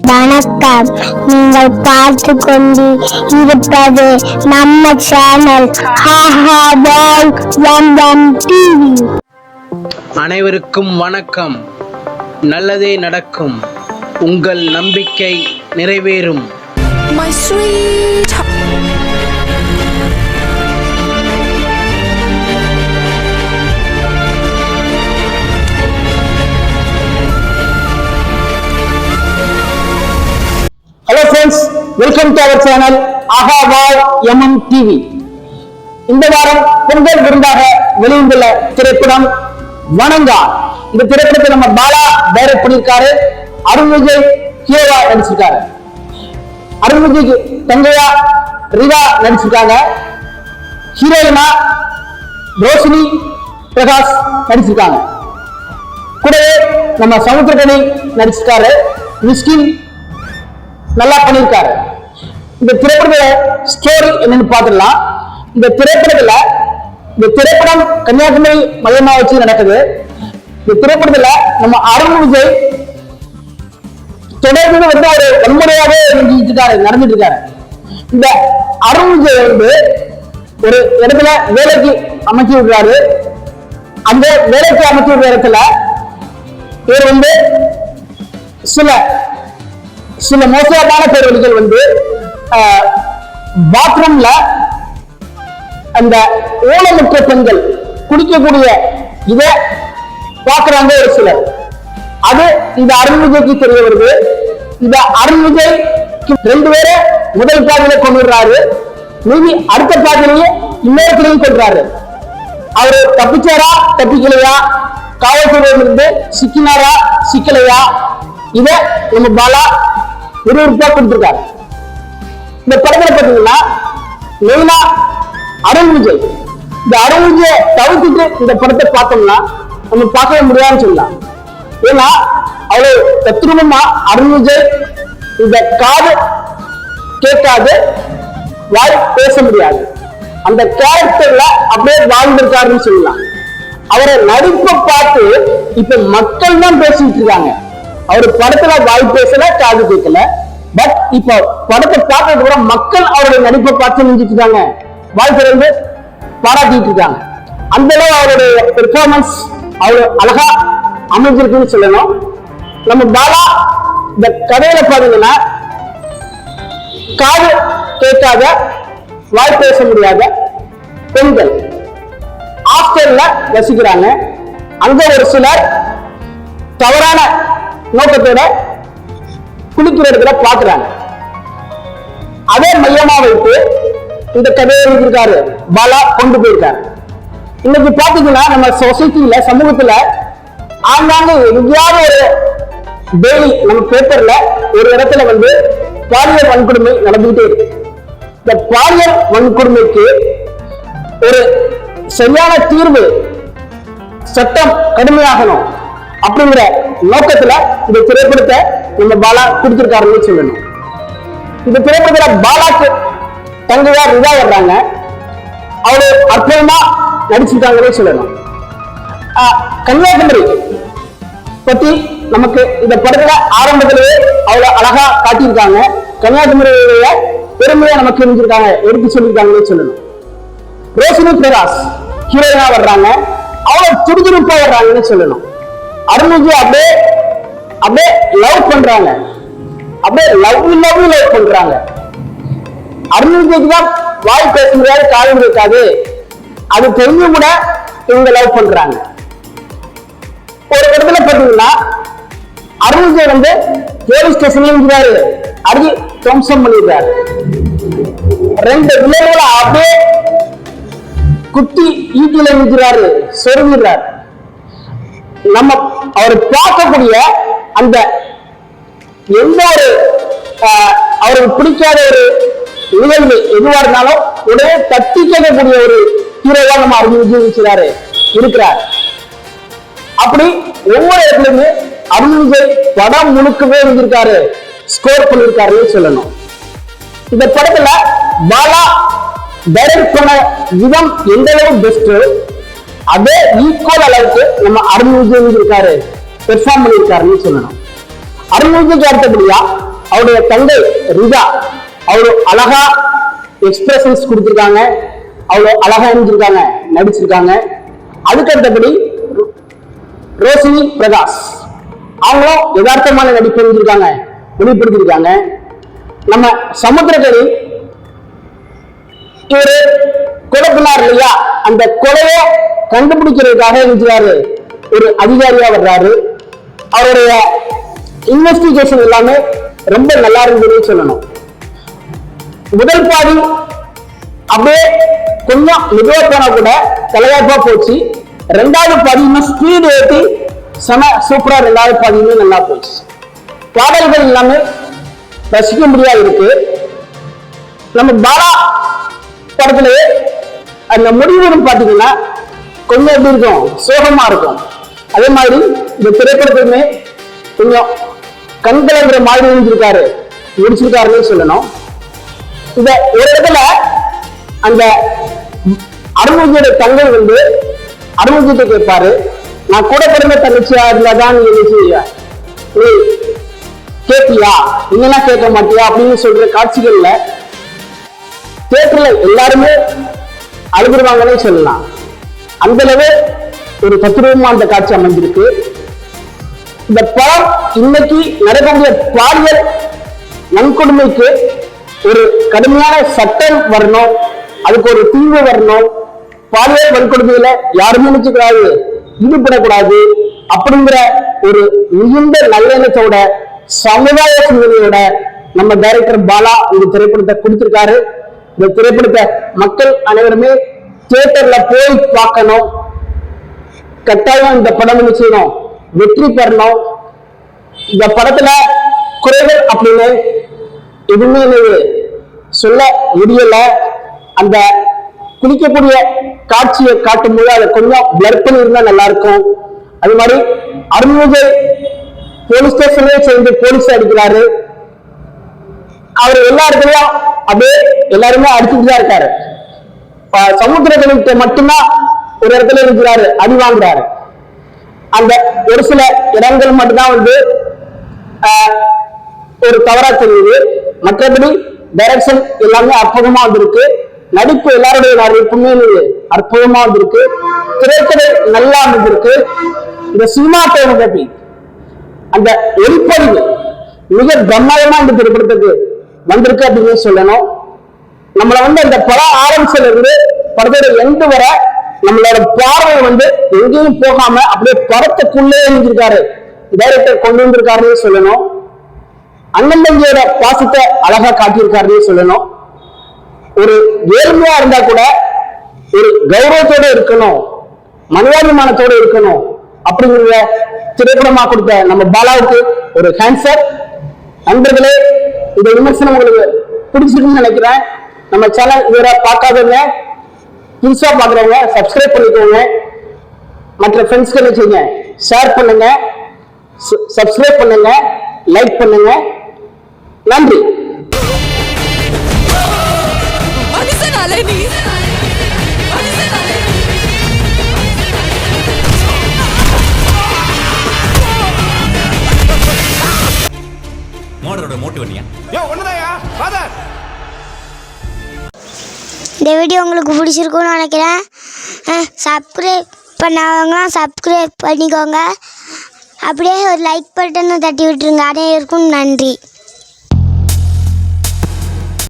வணக்கம். நீங்கள் பார்த்து கொண்டு இருப்பது நம்ம சேனல் அனைவருக்கும் வணக்கம். நல்லதே நடக்கும். உங்கள் நம்பிக்கை நிறைவேறும். My sweet welcome to our channel அகாவாய் MM TV இந்த வாரம் பொங்கல் விருந்தாக வெளிவந்துள்ள திரைப்படம் வணங்கா. இந்த திரைப்படத்தை நம்ம பாலா டைரக்ட் பண்ணியிருக்காரு. அருண் ஹீரோவா நடிச்சிருக்காரு. அருண் தங்கையா ரிவா நடிச்சிருக்காங்க. ஹீரோயினா ரோஷினி பிரகாஷ் நடிச்சிருக்காங்க. கூடவே நம்ம சமுத்திரகனி நடிச்சிருக்காரு. மிஸ்கின் நல்லா பண்ணியிருக்காரு. இந்த திரைப்படத்துல ஸ்டோரி என்னன்னு பாத்துடலாம் இந்த திரைப்படத்துல இந்த திரைப்படம் கன்னியாகுமரி மையமா வச்சு நடக்குது. இந்த திரைப்படத்துல நம்ம அருண் விஜய் தொடர்ந்து வந்து ஒரு வன்முறையாவே இருந்துட்டு இருக்காரு நடந்துட்டு இருக்காரு. இந்த அருண் விஜய் வந்து ஒரு இடத்துல வேலைக்கு அமைச்சு விடுறாரு. அந்த வேலைக்கு அமைச்சு விடுற இடத்துல இவர் வந்து சில சில மோசமான பேரவழிகள் வந்து பாத்ரூம்ல அந்த ஊனமுற்ற பெண்கள் குடிக்கக்கூடிய இத பாக்குறாங்க ஒரு சிலர். அது இந்த அருண் தெரிய வருது இந்த அருண் ரெண்டு பேரை முதல் பாதையில கொண்டுடுறாரு. மீதி அடுத்த பாதையிலேயே இன்னொருத்தரையும் கொள்றாரு அவரு தப்பிச்சாரா தப்பிக்கலையா? காவல்துறையிலிருந்து சிக்கினாரா சிக்கலையா? இத நம்ம பாலா விறுவிறுப்பா கொடுத்துருக்காரு. இந்த படத்துல பாத்தீங்கன்னா மெயினா அருண் விஜய். இந்த அருண் விஜய தவிர்த்துட்டு இந்த படத்தை பார்த்தோம்னா நம்ம பார்க்கவே முடியாதுன்னு சொல்லலாம். ஏன்னா அவ்வளவு தத்ரூபமா அருண் விஜய் இந்த காது கேட்காது வாய் பேச முடியாது. அந்த கேரக்டர்ல அப்படியே வாழ்ந்திருக்காருன்னு சொல்லலாம். அவரை நடிப்பை பார்த்து இப்ப மக்கள் தான் பேசிட்டு இருக்காங்க. அவர் படத்துல வாய் பேசல காது கேட்கல. பட் இப்போ படத்தை பார்க்கறது கூட மக்கள் அவருடைய நடிப்பை பார்த்து நினைச்சிட்டு இருக்காங்க வந்து பாராட்டிட்டு இருக்காங்க. அந்த அளவு அவருடைய பெர்ஃபார்மன்ஸ் அவர் அழகா அமைஞ்சிருக்குன்னு சொல்லணும். நம்ம பாலா இந்த கதையில பாத்தீங்கன்னா காது கேட்காத வாய் பேச முடியாத பெண்கள். ஹாஸ்டல்ல வசிக்கிறாங்க. அங்க ஒரு சிலர் தவறான நோக்கத்தோட குளிக்கிற இடத்துல பாக்குறாங்க அதே மையமா வைத்து இந்த கதையை எழுதியிருக்காரு. பாலா கொண்டு போயிருக்காரு. இன்னைக்கு பாத்தீங்கன்னா நம்ம சொசைட்டில சமூகத்துல ஆங்காங்க எங்கேயாவது ஒரு டெய்லி நம்ம பேப்பர்ல ஒரு இடத்துல வந்து பாலியல் வன்கொடுமை நடந்துகிட்டே இருக்கு. இந்த பாலியல் வன்கொடுமைக்கு ஒரு சரியான தீர்வு சட்டம் கடுமையாகணும் அப்படிங்கிற நோக்கத்துல இந்த திரைப்படத்தை நம்ம பாலா கொடுத்துருக்காருன்னு சொல்லணும். இந்த திரைப்படத்துல பாலாக்கு தங்கையா ரிதா வர்றாங்க. அவரு அற்புதமா நடிச்சிருக்காங்கன்னே சொல்லணும். ஆஹ் கன்னியாகுமரி பத்தி நமக்கு இந்த படத்துல ஆரம்பத்திலேயே அவ்வளவு அழகா காட்டியிருக்காங்க. கன்னியாகுமரியுடைய பெருமையா நமக்கு இருந்திருக்காங்க எடுத்து சொல்லியிருக்காங்கன்னு சொல்லணும். ரோஷினி பிரகாஷ் ஹீரோயினா வர்றாங்க. அவ்வளவு துடிதுடிப்பா வர்றாங்கன்னு சொல்லணும். அருண்விஜி அப்படியே அப்படியே லவ் பண்றாங்க. அப்படியே லவ் லவ் லவ் பண்றாங்க. அருண்விஜய்க்கு தான் வாய் பேச முடியாது காலம் கேட்காது. அது தெரிஞ்சு கூட இவங்க லவ் பண்றாங்க. ஒரு இடத்துல பாத்தீங்கன்னா அருண்விஜய் வந்து போலீஸ் ஸ்டேஷன்ல இருக்கிறாரு அடி துவம்சம் பண்ணிடுறாரு ரெண்டு விளைவுகளை அப்படியே குத்தி ஈட்டில இருக்கிறாரு சொருகிறார். நம்ம அவர் பார்க்கக்கூடிய அந்த எந்த ஒரு ஆஹ், அவருக்கு பிடிக்காத ஒரு நிகழ்வு எதுவா இருந்தாலும் உடனே தட்டி கேட்கக்கூடிய ஒரு ஹீரோவா நம்ம அறிவிச்சிருக்கிறாரு இருக்கிறார். அப்படி ஒவ்வொரு இடத்துலயுமே அருண் விஜய் படம் முழுக்கவே இருந்திருக்காரு ஸ்கோர் பண்ணிருக்காருன்னு சொல்லணும். இந்த படத்துல பாலா டைரக்ட் பண்ண விதம் எந்த அளவு பெஸ்ட் அதே ஈக்குவல் அளவுக்கு நம்ம அருண் விஜய் இருக்காரு பெர்ஃபார்ம் பண்ணியிருக்காருன்னு சொல்லணும். அருள்மொழிக்கு அடுத்தபடியா அவருடைய தங்கை ரிதா அவரு அழகா எக்ஸ்பிரஷன்ஸ் கொடுத்துருக்காங்க. அவ்வளோ அழகா இருந்திருக்காங்க நடிச்சிருக்காங்க. அதுக்கு அடுத்தபடி ரோஷினி பிரகாஷ் அவங்களும் யதார்த்தமான நடிப்பு இருந்திருக்காங்க வெளிப்படுத்திருக்காங்க நம்ம சமுத்திரக்கரி இவரு கொலை பண்ணார் இல்லையா? அந்த கொலையை கண்டுபிடிக்கிறதுக்காக இருக்கிறாரு ஒரு அதிகாரியா வர்றாரு. அவருடைய இன்வெஸ்டிகேஷன் எல்லாமே ரொம்ப நல்லா இருந்ததுன்னு சொல்லணும். முதல் பாதி அப்படியே கொஞ்சம் மெதுவா போனா கூட தலையாப்பா போச்சு. ரெண்டாவது பாதி இன்னும் ஸ்பீடு ஏற்றி செம சூப்பரா ரெண்டாவது பாதியுமே நல்லா போச்சு. பாடல்கள் எல்லாமே ரசிக்க முடியாது இருக்கு. நம்ம பாலா படத்துல அந்த முடிவுன்னு பார்த்தீங்கன்னா கொஞ்சம் எப்படி இருக்கும் சோகமா இருக்கும். அதே மாதிரி இந்த திரைப்படத்துக்குமே கொஞ்சம் கண் கலங்குற மாதிரி இருந்திருக்காரு. முடிச்சிருக்காருன்னு சொல்லணும். இந்த ஒரு இடத்துல அந்த அருள்மொழியோட தங்கை வந்து அருள்மொழிகிட்ட கேட்பாரு நான் கூட பிறந்த தங்கச்சியா இருந்தாதான் நீ என்ன செய்ய நீ கேட்பியா என்னெல்லாம் கேட்க மாட்டியா? அப்படின்னு சொல்ற காட்சிகள்ல தேட்டர்ல எல்லாருமே அழுதுருவாங்கன்னே சொல்லலாம். அந்த அளவு ஒரு தத்துருவமா அந்த காட்சி அமைஞ்சிருக்கு இந்த படம் இன்னைக்கு நடக்கக்கூடிய பாலியல் வன்கொடுமைக்கு ஒரு கடுமையான சட்டம் வரணும். அதுக்கு ஒரு தீர்வு வரணும். பாலியல் வன்கொடுமையில யாருமே நினைச்சுக்கூடாது ஈடுபடக்கூடாது அப்படிங்கிற ஒரு மிகுந்த நல்லெண்ணத்தோட சமுதாய சிந்தனையோட நம்ம டைரக்டர் பாலா இந்த திரைப்படத்தை கொடுத்திருக்காரு. இந்த திரைப்படத்தை மக்கள் அனைவருமே தியேட்டர்ல போய் பார்க்கணும். கட்டாயம் இந்த படம் என்ன செய்யணும் வெற்றி பெறணும். இந்த படத்துல குறைகள் அப்படின்னு எதுவுமே எனக்கு சொல்ல முடியல. அந்த குளிக்கக்கூடிய காட்சியை காட்டும் போது அதை கொஞ்சம் பிளர் பண்ணியிருந்தா நல்லா இருக்கும். அது மாதிரி அருண்விஜய் போலீஸ் ஸ்டேஷன்லயே சேர்ந்து போலீஸ் அடிக்கிறாரு. அவர் எல்லா இடத்துலயும் அப்படியே எல்லாருமே அடிச்சுட்டு தான் இருக்காரு ஆஹ் மட்டும்தான் ஒரு இடத்துல இருக்கிறாரு அடி வாங்குறாரு. அந்த ஒரு சில இடங்கள் மட்டும்தான் வந்து ஒரு தவறா தெரியுது. மற்றபடி டைரக்ஷன் எல்லாமே அற்புதமா வந்திருக்கு. நடிப்பு எல்லாருடைய நடிப்புமே அற்புதமா வந்திருக்கு. திரைக்கதை நல்லா வந்திருக்கு. இந்த சினிமா சினிமாட்டோகிராபி அந்த ஒளிப்பதிவு மிக பிரம்மாண்டமா இந்த திரைப்படத்துக்கு வந்திருக்கு அப்படின்னு சொல்லணும். நம்மளை வந்து அந்த படம் ஆரம்பிச்சதுல இருந்து படத்தோட எண்டு வர நம்மளோட பார்வை வந்து எங்கேயும் போகாம அப்படியே படத்துக்குள்ளே இருந்திருக்காரு டைரக்டர் கொண்டு வந்திருக்காருன்னு சொல்லணும். அண்ணன் பாசத்தை அழகா காட்டியிருக்காருன்னு சொல்லணும். ஒரு ஏழ்மையா இருந்தா கூட ஒரு கௌரவத்தோட இருக்கணும். மனிதாபிமானத்தோட இருக்கணும். அப்படிங்கிற திரைப்படமா கொடுத்த நம்ம பாலாவுக்கு ஒரு ஹேண்ட்ஸப் நண்பர்களே இந்த விமர்சனம் உங்களுக்கு பிடிச்சிருக்குன்னு நினைக்கிறேன். நம்ம சேனல் இதுவரை பார்க்காதவங்க புதுசா பாக்குறவங்க சப்ஸ்கிரைப் பண்ணிக்கோங்க. மற்ற ஃப்ரெண்ட்ஸ்க்கு என்ன செய்யுங்க. ஷேர் பண்ணுங்க. சப்ஸ்கிரைப் பண்ணுங்க. லைக் பண்ணுங்க. நன்றி. மனுஷனாலே நீ மோடரோட மோட்டிவ் பண்ணியா இந்த வீடியோ உங்களுக்கு பிடிச்சிருக்கும்னு நினைக்கிறேன். சப்ஸ்கிரைப் பண்ணாதவங்களாம் சப்ஸ்கிரைப் பண்ணிக்கோங்க. அப்படியே ஒரு லைக் பட்டனை தட்டி விட்டுருங்க. அனைவருக்கும் நன்றி.